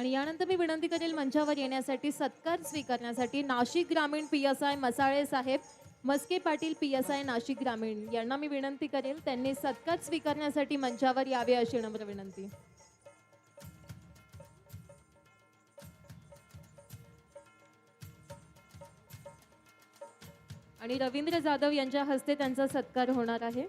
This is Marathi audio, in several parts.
आणि यानंतर मी विनंती करेल मंचावर येण्यासाठी सत्कार स्वीकारण्यासाठी नाशिक ग्रामीण P S I Masale Saheb Maske Patil P S I Nashik ग्रामीण यांना मी विनंती करेल त्यांनी सत्कार स्वीकारण्यासाठी मंचावर यावे अशी नम्र विनंती. आणि रवींद्र जाधव यांच्या हस्ते त्यांचा सत्कार होणार आहे.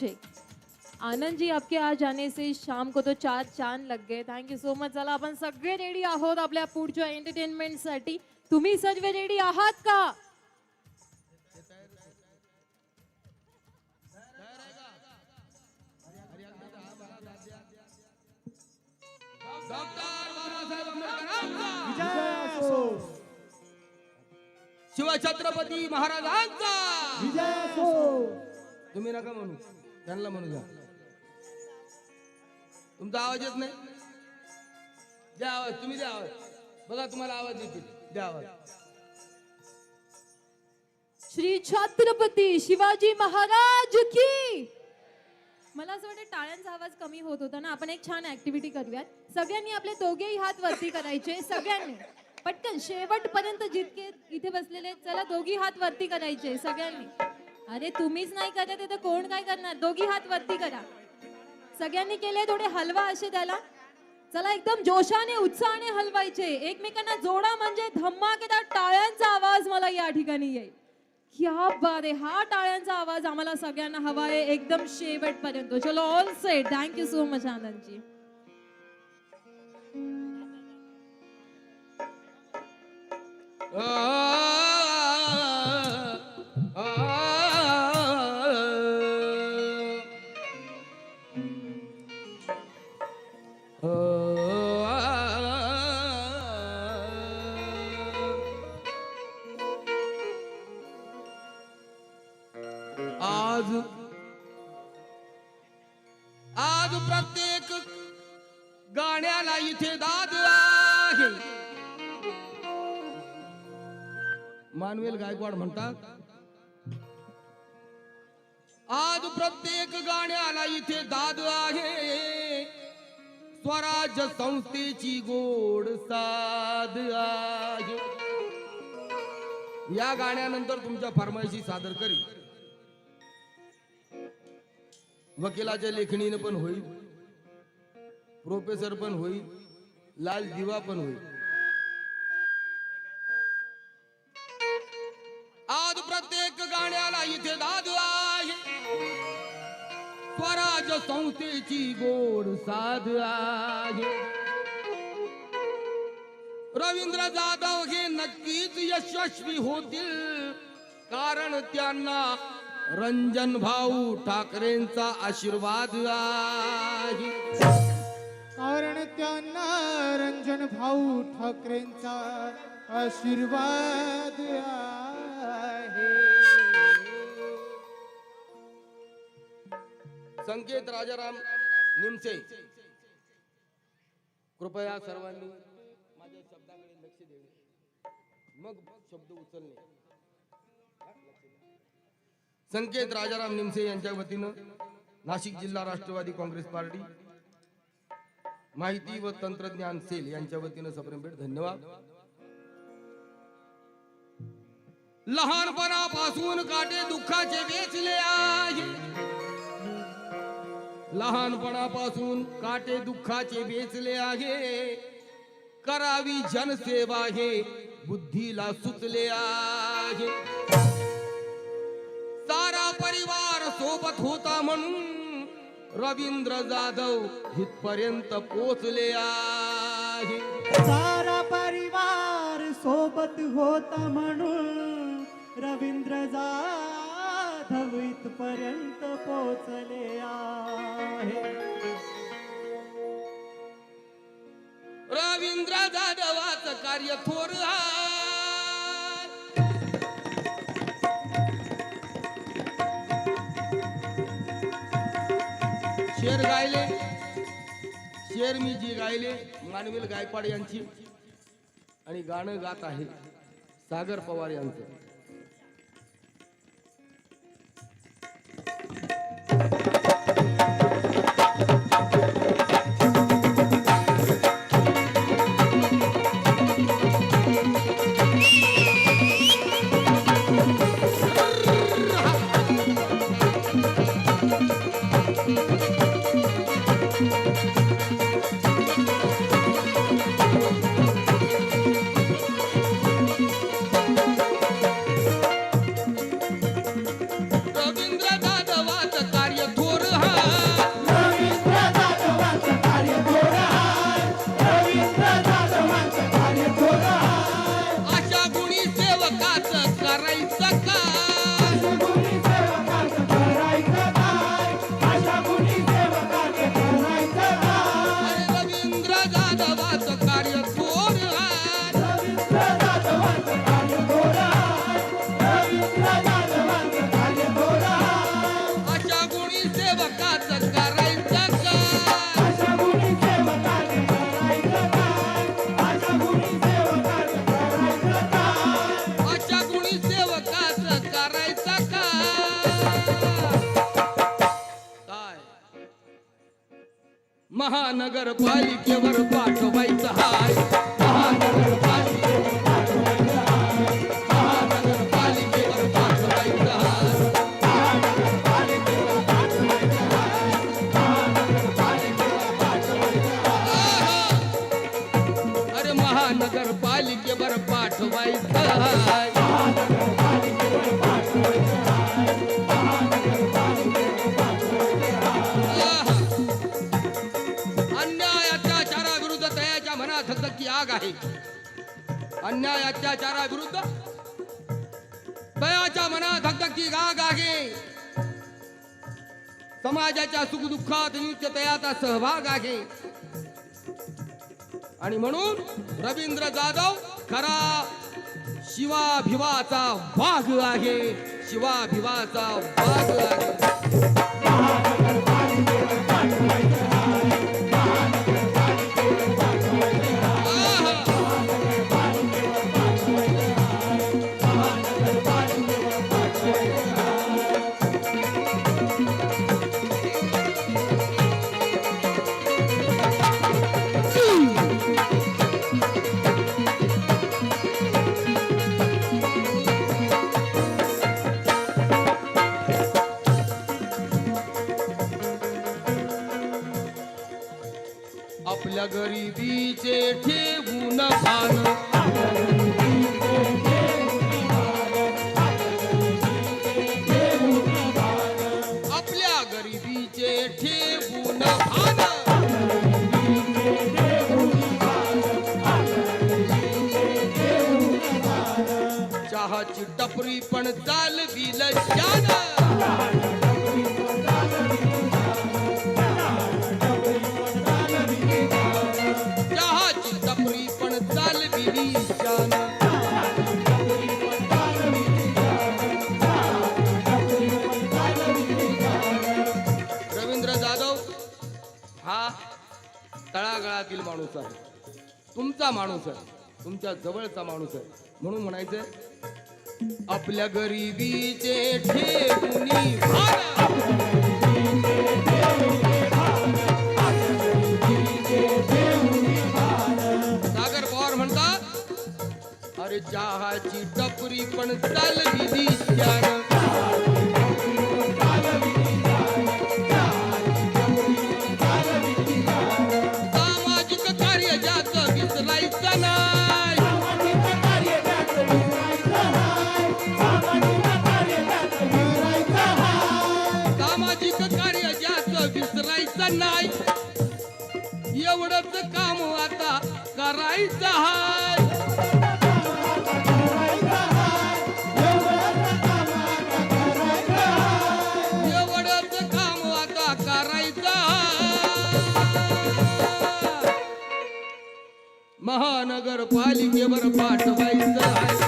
ठीक आनंद जी आपके आ जाने से शाम को तो चार चांद लग गए। थँक्यू सो मच चला आपण सगळे रेडी आहोत आपल्या पुढच्या एंटरटेनमेंटसाठी। तुम्ही सर्व रेडी आहात का? शिवछत्रपती महाराजांचा! विजय असो! तुम्ही नका म्हणू। त्यांना म्हणू द्या. तुमचा आवाज येत नाही? द्या आवाज तुम्ही द्या आवाज. बघा तुम्हाला आवाज येतील. द्या आवाज. श्री छत्रपती शिवाजी महाराज की! मला असं वाटतं टाळ्यांचा आवाज कमी होत होता ना. आपण एक छान ऍक्टिव्हिटी करूयात. सगळ्यांनी आपले दोघेही हात वरती करायचे सगळ्यांनी. पटकन शेवटपर्यंत जितके इथे बसलेले आहेत, चला दोघी हात वरती करायचे सगळ्यांनी. अरे तुम्हीच नाही करत तर कोण काय करणार? दोघी हात वरती करा. सगळ्यांनी केले थोडे हलवा असे त्याला. चला एकदम जोशाने उत्साहाने हलवायचे. एकमेकांना जोडा म्हणजे धम्माकेदार टाळ्यांचा आवाज मला या ठिकाणी येईल. क्या बारे हा टाळ्यांचा आवाज आम्हाला सगळ्यांना हवा आहे एकदम शेवटपर्यंत. चलो all set thank you so much Anandji. oh. म्हणतात? आज प्रत्येक गाण्याला इथे दाद आहे. स्वराज्य संस्थेची गोड साध आहे. या गाण्यानंतर तुमच्या फरमाईशी सादर करील वकिलाच्या लेखणीनं पण होईल. प्रोफेसर पण होईल. लाल दिवा पण होईल. संस्थेची गोड साध आहे. रवींद्र जाधव हे नक्कीच यशस्वी होतील. कारण त्यांना रंजन भाऊ ठाकरेंचा आशीर्वाद आहे. कारण त्यांना रंजन भाऊ ठाकरेंचा आशीर्वाद आहे. संकेत राजाराम निमसे. कृपया सर्वांनी माझ्या शब्दाकडे लक्ष देणे मग शब्द उचलणे. संकेत राजाराम निमसे यांच्या वतीनं नाशिक जिल्हा राष्ट्रवादी काँग्रेस पार्टी माहिती व तंत्रज्ञान सेल यांच्या वतीनं सप्रेम भेट धन्यवाद. लहानपणापासून काटे दुःखाचे वेचले आहे. लहानपणापासून काटे दुःखाचे वेचले आहे. करावी जनसेवा हे बुद्धीला सुचले आहे. सारा परिवार सोबत होता म्हणून रवींद्र जाधव इथपर्यंत पोचले आहे. सारा परिवार सोबत होता म्हणून रवींद्र जाधव इथपर्यंत पोचले आहे. रवींद्र जाधवाचं कार्य थोर शेर गायले. शेर मी जी गायले मानवेल गायकवाड यांची. आणि गाणं गात आहे सागर पवार यांचं. महानगरपालिकेवर पाठवायचं भाग आहे अन्याय अत्याचाराविरुद्ध तयाच्या मनात धगधगची गाग आहे. समाजाच्या सुखदुःखात नित्य तयाचा सहभाग आहे. आणि म्हणून रवींद्र जाधव खरा शिवाभिवाचा वाघ आहे. शिवाभिवाचा वाघ आहे. चहाची टपरी पण चालविल शान. चहाची टपरी पण रवींद्र जाधव हा तळागाळातील माणूस आहे. तुमचा माणूस आहे. तुमच्या जवळचा माणूस आहे. म्हणून म्हणायचं आपल्या गरिबीचे ठेवून सागर पवार म्हणतात अरे चहाची टपरी पण चालली त्यानं महानगरपालिकेवर पाठवायचं आहे.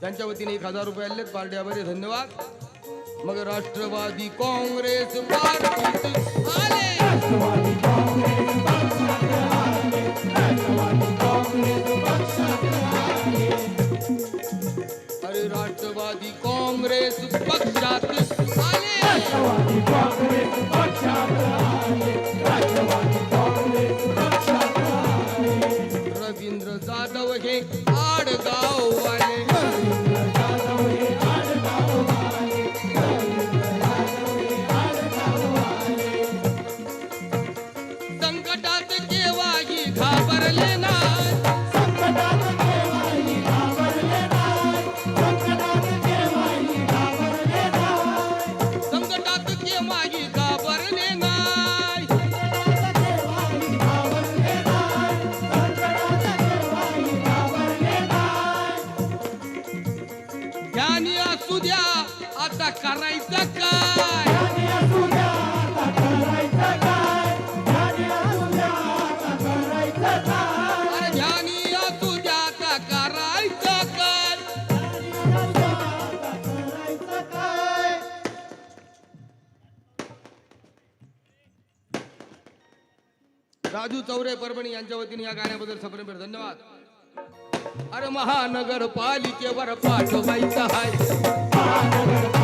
त्यांच्या वतीने एक हजार रुपये आलेत पार्ट्यामध्ये धन्यवाद. मग राष्ट्रवादी काँग्रेस पार्टीत आले! अरे राष्ट्रवादी काँग्रेस पक्षात आले! रवींद्र चौरे परभणी यांच्या वतीने या गाण्याबद्दल सप्रेम धन्यवाद. अरे महानगरपालिकेवर पाठवायचं आहे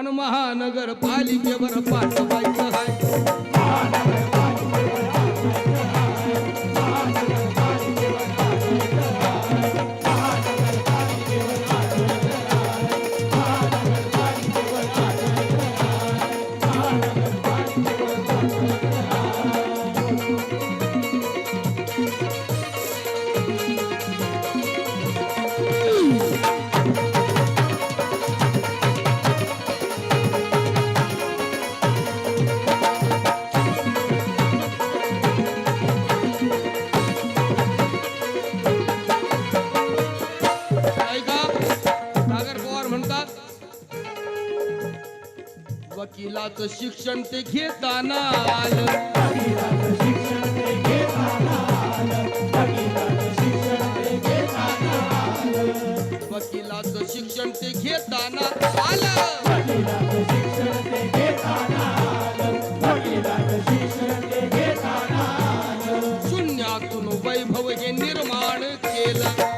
आणि महानगरपालिकेवर पाठवायचं आहे. वकिलाचं शिक्षण ते घेताना आलं. वकिलाचं शिक्षण ते घेताना आलं. शून्यातून वैभव हे निर्माण केलं.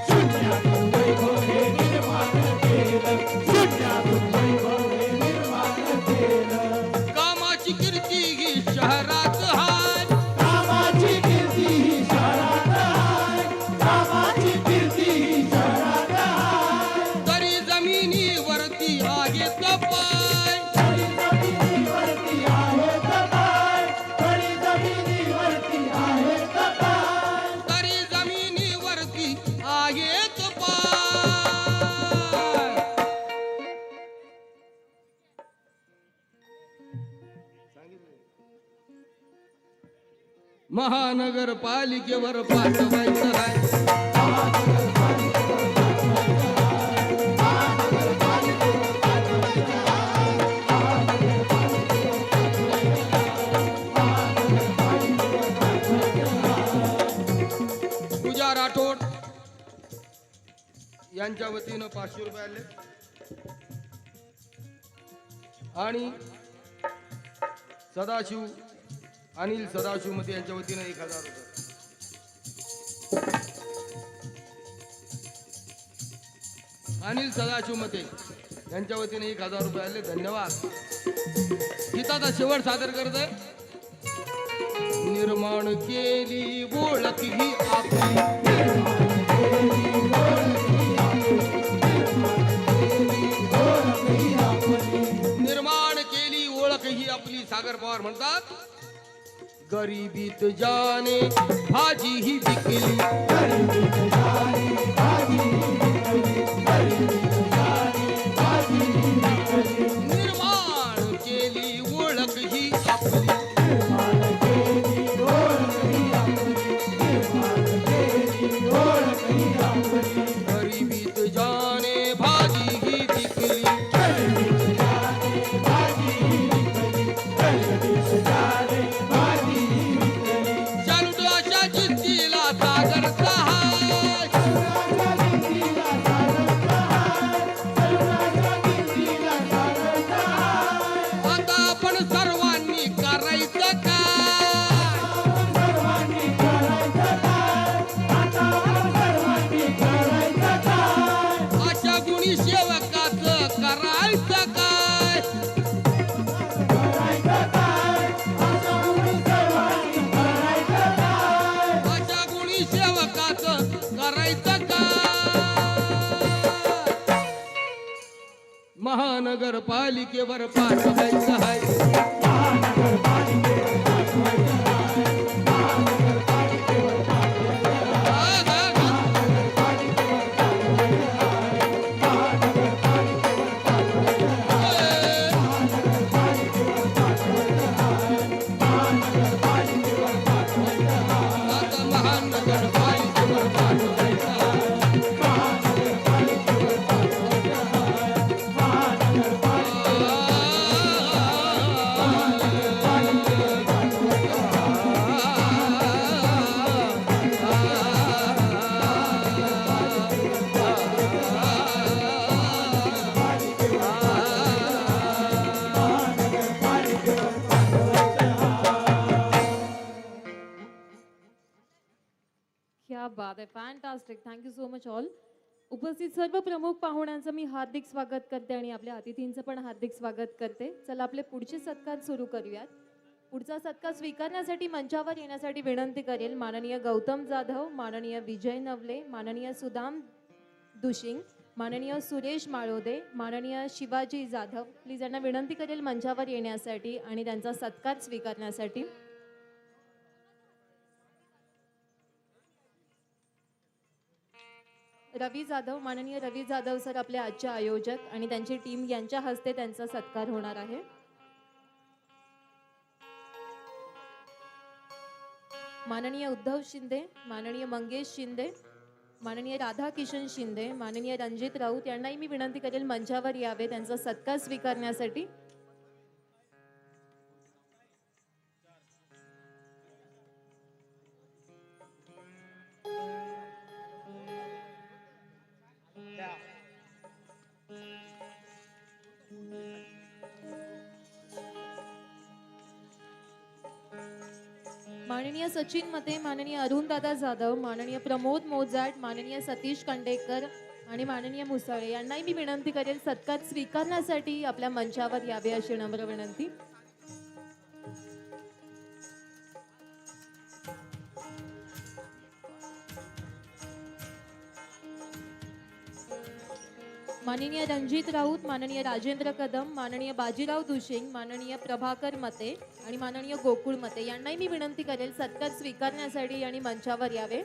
महानगरपालिकेवर पाठवायचं आहे. पूजा राठोड यांच्या वतीनं पाचशे रुपये आले. आणि सदाशिव अनिल सदाशिव मते यांच्या वतीनं एक हजार रुपये. अनिल सदाशिव मते यांच्या वतीने एक हजार रुपये आले. धन्यवाद. गीताचा शेवट सादर करत आहे निर्माण केली ओळख ही आपली. निर्माण केली ओळख ही आपली सागर पवार म्हणतात. गरिबीत जाने भाजी ही विकली. गरिबीत जाने भाजी महानगरपालिकेवर पाठवायचं आहे. हा, fantastic thank you so much all उपस्थित सर्व प्रमुख पाहुण्यांचं मी हार्दिक स्वागत करते आणि आपल्या अतिथींचं पण हार्दिक स्वागत करते. चला आपले पुढचे सत्कार सुरू करूयात. पुढचा सत्कार स्वीकारण्यासाठी मंचावर येण्यासाठी विनंती करेल माननीय गौतम जाधव माननीय विजय नवले माननीय सुदाम दुशिंग माननीय सुरेश माळोदे माननीय शिवाजी जाधव. प्लीज यांना विनंती करेल मंचावर येण्यासाठी आणि त्यांचा सत्कार स्वीकारण्यासाठी. रवी जाधव माननीय रवी जाधव सर आपले आजचे आयोजक आणि त्यांची टीम यांच्या हस्ते त्यांचा सत्कार होणार आहे. माननीय उद्धव शिंदे माननीय मंगेश शिंदे माननीय राधा किशन शिंदे माननीय रणजित राऊत यांनाही मी विनंती करेल मंचावर यावे त्यांचा सत्कार स्वीकारण्यासाठी. माननीय सचिन मते माननीय अरुणदादा जाधव माननीय प्रमोद मोजाट माननीय सतीश कंडेकर आणि माननीय मुसाळे यांनाही मी विनंती करेन सत्कार स्वीकारण्यासाठी आपल्या मंचावर यावे अशी नम्र विनंती. माननीय रणजित राऊत माननीय राजेंद्र कदम माननीय बाजीराव दुशिंग माननीय प्रभाकर मते आणि माननीय गोकुळ मते यांनाही मी विनंती करेल सत्कार स्वीकारण्यासाठी आणि मंचावर यावे.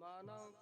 मानव